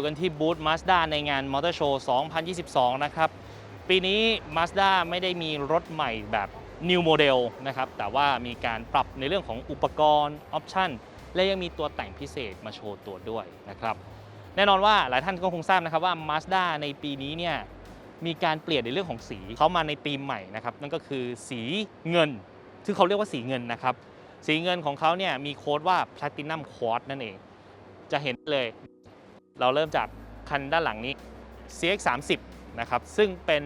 อยู่กันที่บูธ Mazda ในงาน Motor Show 2022 นะครับ ปีนี้ Mazda ไม่ได้มีรถใหม่แบบ New Model นะครับ แต่ว่ามีการปรับในเรื่องของอุปกรณ์ออปชั่นและยังมีตัวแต่งพิเศษมาโชว์ตัวด้วยนะครับ แน่นอนว่าหลายท่านก็คงทราบนะครับว่า Mazda ในปีนี้เนี่ยมีการเปลี่ยนในเรื่องของสีเขามาในธีมใหม่นะครับนั่นก็คือสีเงินซึ่งเขาเรียกว่าสีเงินนะครับ สีเงินของเขาเนี่ยมีโค้ดว่า Platinum Quartz นั่นเอง จะเห็นเลย เราเริ่มจากคันด้านหลังนี้ CX30 นะครับซึ่งเป็น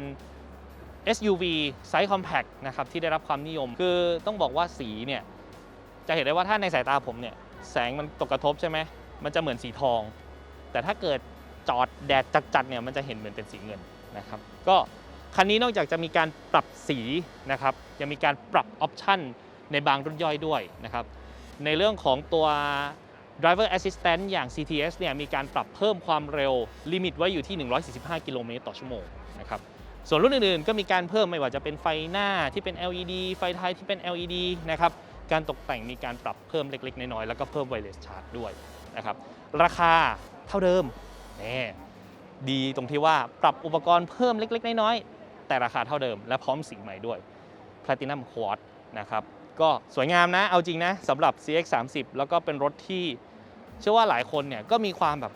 SUV ไซส์ compact นะครับที่ได้รับความนิยม คือต้องบอกว่าสีเนี่ยจะเห็นได้ว่าถ้าในสายตาผมเนี่ยแสงมันตกกระทบใช่ไหมมันจะเหมือนสีทอง แต่ถ้าเกิดจอดแดดจัดๆเนี่ยมันจะเห็นเหมือนเป็นสีเงินนะครับก็คันนี้นอกจากจะมีการปรับสีนะครับยังมีการปรับออปชั่นในบางรุ่นย่อยด้วยนะครับในเรื่องของตัว Driver Assistant อย่าง CTS เนี่ยมีการปรับเพิ่มความเร็วลิมิตไว้อยู่ที่ 145 กิโลเมตรต่อชั่วโมงนะครับส่วนรุ่นอื่นๆ ก็มีการเพิ่มไม่ว่าจะเป็นไฟหน้าที่เป็น LED ไฟท้ายที่เป็น LED นะครับการตกแต่งมีการปรับเพิ่มเล็กๆ น้อยๆ แล้วก็เพิ่ม Wireless Charge ด้วยนะครับราคาเท่าเดิมแน่ดีตรงที่ว่าปรับอุปกรณ์เพิ่มเล็กๆ น้อยๆ แต่ราคาเท่าเดิม และพร้อมสีใหม่ด้วย Platinum Quartz นะครับ ก็สวยงามนะ เอาจริงนะสำหรับ CX30 แล้วก็เป็นรถที่เชื่อว่าหลายคนเนี่ยก็มีความแบบ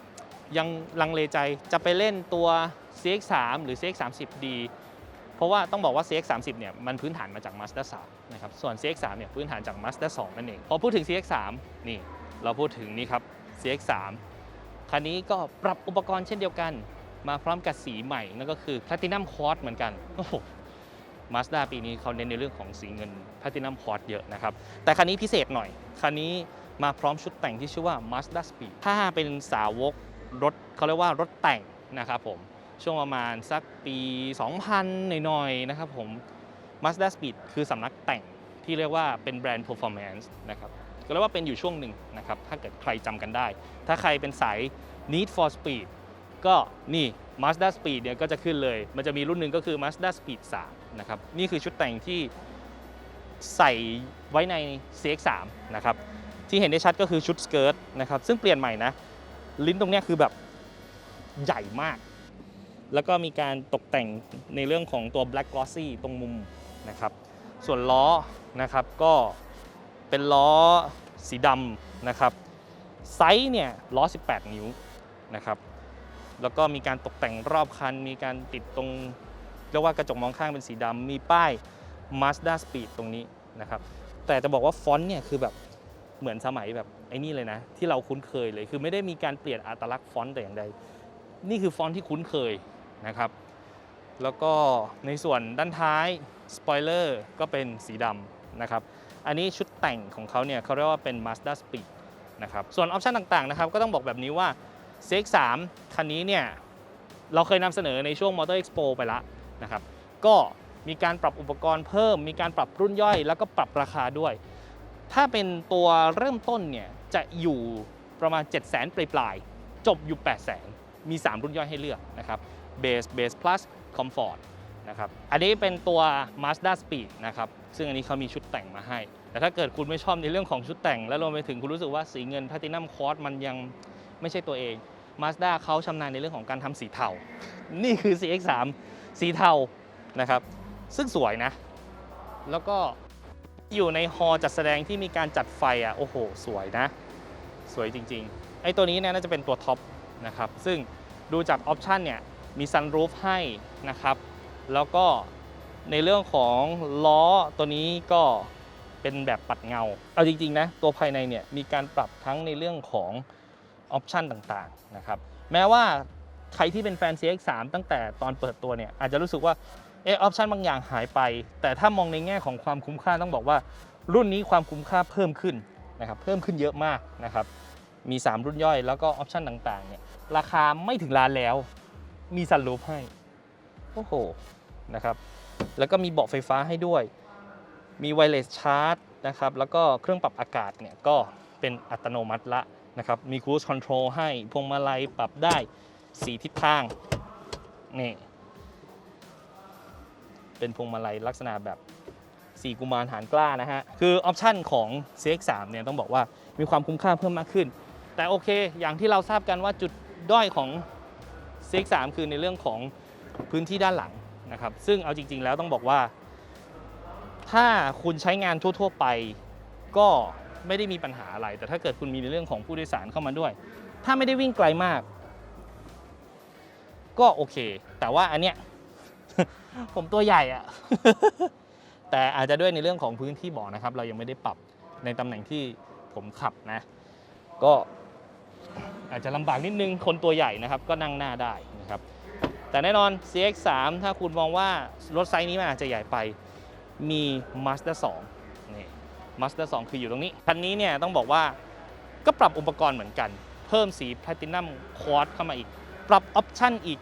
ยังลังเลใจจะไปเล่นตัว CX3 หรือ CX30 ดีเพราะว่าต้องบอกว่า CX30 เนี่ยมันพื้นฐานมาจาก Mazda 3นะครับส่วน CX3 เนี่ยพื้นฐานจาก Mazda 2นั่นเองพอพูดถึง CX3 นี่เราพูดถึงนี่ครับ CX3 คันนี้ก็ปรับอุปกรณ์เช่นเดียวกัน มาพร้อมกับสีใหม่นั่นก็คือ Platinum Quartz เหมือนกันโอ้โห มาสด้าปีนี้เขาเน้นในเรื่องของสีเงิน Platinum Quartz เยอะนะครับ แต่คันนี้พิเศษหน่อย คันนี้มาพร้อมชุดแต่งที่ชื่อว่า Mazda Speed ถ้าเป็นสาวกรถเขาเรียกว่ารถแต่งนะครับผม ช่วงประมาณสักปี 2000 หน่อยๆนะครับผม Mazda Speed คือสำนักแต่งที่เรียกว่าเป็นแบรนด์ performance นะครับก็เรียกว่าเป็นอยู่ช่วงหนึ่งนะครับ ถ้าเกิดใครจำกันได้ ถ้าใครเป็นสาย Need for Speed ก็นี่ Mazda Speed เนี่ยก็จะขึ้นเลย มันจะมีรุ่นหนึ่งก็คือ Mazda Speed 3 นะครับนี่คือชุดแต่งที่ใส่ไว้ใน CX3 นะครับที่เห็นได้ชัดก็คือชุดสเกิร์ตนะครับซึ่งเปลี่ยนใหม่นะลิ้นตรงนี้คือแบบใหญ่มาก แล้วก็มีการตกแต่งในเรื่องของตัว Black Glossy ตรงมุมนะครับส่วนล้อนะครับก็เป็นล้อสีดำนะครับไซส์เนี่ยล้อ 18 นิ้วนะครับแล้วก็มีการตกแต่งรอบคัน มีการติดตรง เรียกว่ากระจกมองข้างเป็นสีดำมีป้าย Mazda Speed ตรงนี้นะครับ แต่จะบอกว่าฟอนต์เนี่ยคือแบบเหมือนสมัยแบบไอ้นี่เลยนะ ที่เราคุ้นเคยเลย คือไม่ได้มีการเปลี่ยนอัตลักษณ์ฟอนต์แต่อย่างใด นี่คือฟอนต์ที่คุ้นเคยนะครับ แล้วก็ในส่วนด้านท้ายสปอยเลอร์ก็เป็นสีดำนะครับ อันนี้ชุดแต่งของเขาเนี่ยเขาเรียกว่าเป็น Mazda Speed นะครับ ส่วนออปชันต่างๆนะครับก็ต้องบอกแบบนี้ว่า CX3 คันนี้เนี่ยเราเคยนำเสนอในช่วง Motor Expo ไปแล้ว นะครับ ก็มีการปรับอุปกรณ์เพิ่ม มีการปรับรุ่นย่อย แล้วก็ปรับราคาด้วย ถ้าเป็นตัวเริ่มต้นเนี่ยจะอยู่ประมาณ 7 0 0 0 0 0ปลายๆ จบอยู่ 8 0 0 0 0 0 มี 3 รุ่นย่อยให้เลือกนะครับ Base Base Plus Comfort นะครับอันนี้เป็นตัว Mazda Speed นะครับ ซึ่งอันนี้เขามีชุดแต่งมาให้ แต่ถ้าเกิดคุณไม่ชอบในเรื่องของชุดแต่ง และรวมไปถึงคุณรู้สึกว่าสีเงิน Platinum Quartz มันยังไม่ใช่ตัวเอง Mazda เขาชำนาญในเรื่องของการทำสีเทา นี่คือ CX3 สีเทานะครับ ซึ่งสวยนะ แล้วก็อยู่ในฮอล์จัดแสดงที่มีการจัดไฟอะโอ้โห สวยนะ สวยจริงๆ ไอ้ตัวนี้เนี่ยน่าจะเป็นตัวท็อปนะครับ ซึ่งดูจากออปชันเนี่ยมีซันรูฟให้นะครับ แล้วก็ในเรื่องของล้อตัวนี้ก็เป็นแบบปัดเงา เอาจริงๆนะ ตัวภายในเนี่ยมีการปรับทั้งในเรื่องของออปชันต่างๆนะครับ แม้ว่า ใครที่เป็นแฟน CX3 ตั้งแต่ตอนเปิดตัวเนี่ยอาจจะรู้สึกว่าเออออปชันบางอย่างหายไป แต่ถ้ามองในแง่ของความคุ้มค่าต้องบอกว่า รุ่นนี้ความคุ้มค่าเพิ่มขึ้นนะครับเพิ่มขึ้นเยอะมากนะครับมี 3 รุ่นย่อยแล้วก็ออปชันต่างๆเนี่ยราคาไม่ถึงล้านแล้ว มีซันรูฟให้โอ้โหนะครับแล้วก็มีเบาะไฟฟ้าให้ด้วย มีไวเลสชาร์จนะครับแล้วก็เครื่องปรับอากาศเนี่ยก็เป็นอัตโนมัติละนะครับมี Cruise Control ให้พวงมาลัยปรับได้ สีทิศทางนี่เป็นพวงมาลัยลักษณะแบบ4กุมารหารกล้านะฮะ คือออปชันของ CX3 เนี่ยต้องบอกว่ามีความคุ้มค่าเพิ่มมากขึ้น แต่โอเคอย่างที่เราทราบกันว่าจุดด้อยของ CX3 คือในเรื่องของพื้นที่ด้านหลังนะครับ ซึ่งเอาจริง ๆ แล้วต้องบอกว่า ถ้าคุณใช้งานทั่ว ๆ ไปก็ไม่ได้มีปัญหาอะไร แต่ถ้าเกิดคุณมีในเรื่องของผู้โดยสารเข้ามาด้วย ถ้าไม่ได้วิ่งไกลมาก ก็โอเค แต่ว่าอันเนี้ยผมตัวใหญ่อะแต่อาจจะด้วยในเรื่องของพื้นที่เบาะนะครับ เรายังไม่ได้ปรับในตำแหน่งที่ผมขับนะ ก็อาจจะลำบากนิดนึงคนตัวใหญ่นะครับ ก็นั่งหน้าได้นะครับ แต่แน่นอน CX3 ถ้าคุณมองว่ารถไซส์นี้มันอาจจะใหญ่ไปมี Mazda 2นี่ Mazda 2 คืออยู่ตรงนี้ คันนี้เนี่ยต้องบอกว่าก็ปรับอุปกรณ์เหมือนกัน เพิ่มสี Platinum Quad เข้ามาอีก ปรับออปชั่นอีก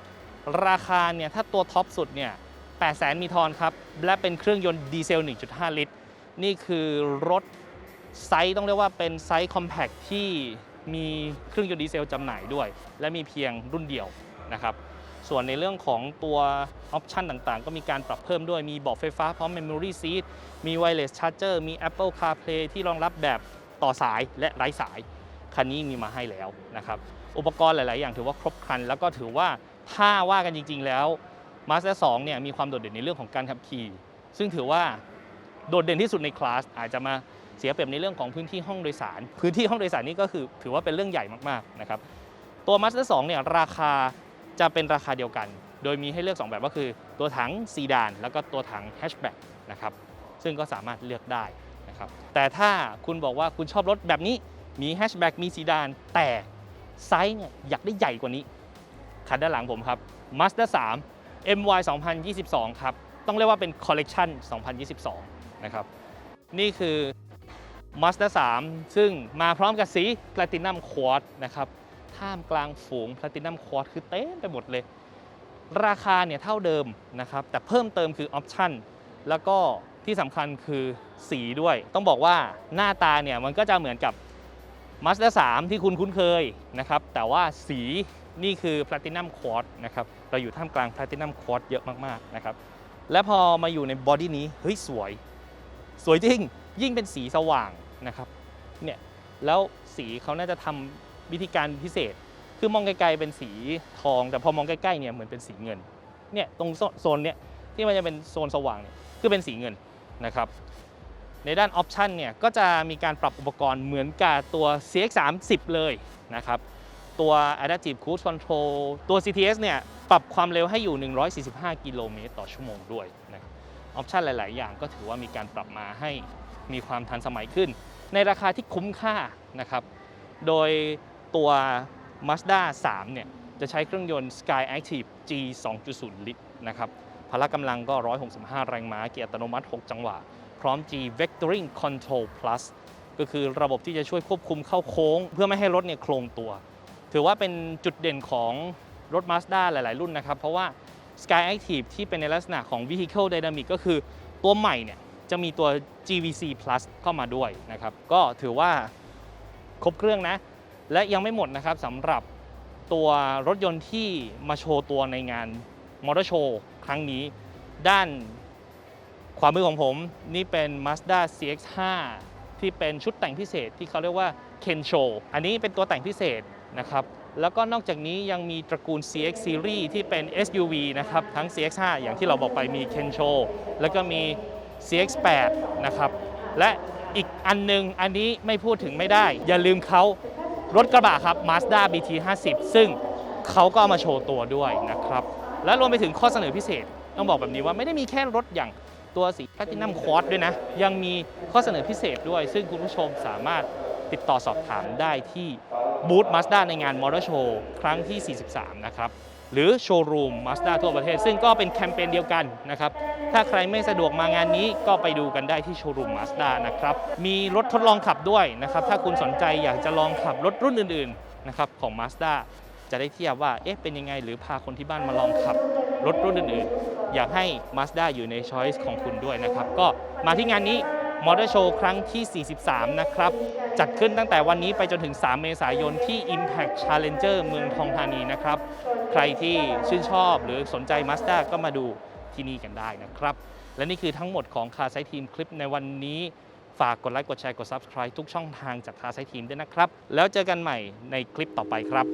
ราคาเนี่ยถ้าตัวท็อปสุดเนี่ย800,000มีทอนครับ และเป็นเครื่องยนต์ดีเซล 1.5 ลิตร นี่คือรถไซส์ต้องเรียกว่าเป็นไซส์คอมแพคที่มีเครื่องยนต์ดีเซลจำหน่ายด้วย และมีเพียงรุ่นเดียวนะครับ ส่วนในเรื่องของตัวออปชันต่างๆ ก็มีการปรับเพิ่มด้วย มีเบอกไฟฟ้าพร้อม Memory Seat มี Wireless Charger มี Apple CarPlay ที่รองรับแบบต่อสายและไร้สาย คันนี้มีมาให้แล้วนะครับ อุปกรณ์หลาย ๆ อย่างถือว่าครบครัน แล้วก็ถือว่าถ้าว่ากันจริง ๆ แล้ว Mazda 2เนี่ยมีความโดดเด่นในเรื่องของการขับขี่ ซึ่งถือว่าโดดเด่นที่สุดในคลาสอาจจะมาเสียเปรียบในเรื่องของพื้นที่ห้องโดยสาร พื้นที่ห้องโดยสารนี่ก็คือถือว่าเป็นเรื่องใหญ่มาก ๆ นะครับ ตัว Mazda 2เนี่ยราคาจะเป็นราคาเดียวกัน โดยมีให้เลือก 2 แบบก็คือ ตัวถังซีดาน แล้วก็ตัวถังแฮชแบ็กนะครับ ซึ่งก็สามารถเลือกได้นะครับ แต่ถ้าคุณบอกว่าคุณชอบรถแบบนี้ มีแฮชแบ็กมีซีดาน แต่ ไซส์เนี่ยอยากได้ใหญ่กว่านี้ คันด้านหลังผมครับ Mazda 3 MY 2022 ครับ ต้องเรียกว่าเป็น Collection 2022 นะครับ นี่คือ Mazda 3 ซึ่งมาพร้อมกับสี Platinum Quad นะครับท่ามกลางฝูง Platinum Quad คือเต็มไปหมดเลย ราคาเนี่ยเท่าเดิมนะครับ แต่เพิ่มเติมคือออปชั่นแล้วก็ที่สำคัญคือสีด้วย ต้องบอกว่าหน้าตาเนี่ยมันก็จะเหมือนกับ Mazda 3 ที่คุณคุ้นเคยนะครับ แต่ว่าสีนี่คือ Platinum Quartz นะครับ เราอยู่ท่ามกลาง Platinum Quartz เยอะมากๆนะครับ และพอมาอยู่ในบอดี้นี้ เฮ้ย สวย สวยจริง ยิ่งเป็นสีสว่างนะครับ เนี่ย แล้วสีเขาน่าจะทำวิธีการพิเศษ คือมองไกลๆเป็นสีทอง แต่พอมองใกล้ๆเนี่ยเหมือนเป็นสีเงิน เนี่ย ตรงโซนเนี่ยที่มันจะเป็นโซนสว่างเนี่ย คือเป็นสีเงินนะครับ ในด้านออปชันเนี่ยก็จะมีการปรับอุปกรณ์เหมือนกับตัว CX30 เลยนะครับ ตัว Adaptive Cruise Control ตัว CTS เนี่ยปรับความเร็วให้อยู่ 145 กิโลเมตรต่อชั่วโมงด้วยนะครับออปชันหลาย ๆ อย่างก็ถือว่ามีการปรับมาให้มีความทันสมัยขึ้น ในราคาที่คุ้มค่านะครับ โดยตัว Mazda 3 เนี่ยจะใช้เครื่องยนต์ Sky Active G 2.0 ลิตรนะครับ พละกำลังก็ 165 แรงม้า เกียร์อัตโนมัติ 6 จังหวะ ร้อม G Vectoring Control Plus ก็คือระบบที่จะช่วยควบคุมเข้าโค้ง เพื่อไม่ให้รถเนี่ยโครงตัว ถือว่าเป็นจุดเด่นของรถ Mazda หลาย ๆ รุ่นนะครับ เพราะว่า Sky Active ที่เป็นในลักษณะของ Vehicle Dynamic ก็คือตัวใหม่เนี่ยจะมีตัว GVC Plus เข้ามาด้วยนะครับ ก็ถือว่าครบเครื่องนะ และยังไม่หมดนะครับสำหรับตัวรถยนต์ที่มาโชว์ตัวในงานมอเตอร์โชว์ครั้งนี้ ด้าน ขวามือของผมนี่เป็น Mazda CX5 ที่เป็นชุดแต่งพิเศษที่เขาเรียกว่า Kensho อันนี้เป็นตัวแต่งพิเศษนะครับแล้วก็นอกจากนี้ยังมีตระกูล CX Series ที่เป็น SUV นะครับ ทั้ง CX5 อย่างที่เราบอกไปมี Kensho แล้วก็มี CX8 นะครับ และอีกอันหนึง อันนี้ไม่พูดถึงไม่ได้ อย่าลืมเขารถกระบะครับ Mazda BT 50 ซึ่งเขาก็เอามาโชว์ตัวด้วยนะครับ และรวมไปถึงข้อเสนอพิเศษ ต้องบอกแบบนี้ว่าไม่ได้มีแค่รถอย่าง ตัวสี Platinum Quartz ด้วยนะ ยังมีข้อเสนอพิเศษด้วย ซึ่งคุณผู้ชมสามารถติดต่อสอบถามได้ที่บูธ Mazda ในงาน Motor Show ครั้งที่ 43 นะครับ หรือโชว์รูม Mazda ทั่วประเทศ ซึ่งก็เป็นแคมเปญเดียวกันนะครับ ถ้าใครไม่สะดวกมางานนี้ก็ไปดูกันได้ที่โชว์รูม Mazda นะครับ มีรถทดลองขับด้วยนะครับ ถ้าคุณสนใจอยากจะลองขับรถรุ่นอื่นๆนะครับของ Mazda จะได้เทียบว่าเอ๊ะเป็นยังไงหรือพาคนที่บ้านมาลองขับ รถรุ่นอื่นๆ อยากให้ Mazda อยู่ใน Choice ของคุณด้วยนะครับ ก็มาที่งานนี้มอเตอร์โชว์ครั้งที่ 43 นะครับ จัดขึ้นตั้งแต่วันนี้ไปจนถึง 3 เมษายนที่ Impact Challenger เมืองทองธานีนะครับ ใครที่ชื่นชอบหรือสนใจ Mazda ก็มาดูที่นี่กันได้นะครับ และนี่คือทั้งหมดของคาไซทีมคลิปในวันนี้ฝากกดไลค์กดแชร์กด Subscribe ทุกช่องทางจากคาไซทีมด้วยนะครับ แล้วเจอกันใหม่ในคลิปต่อไปครับ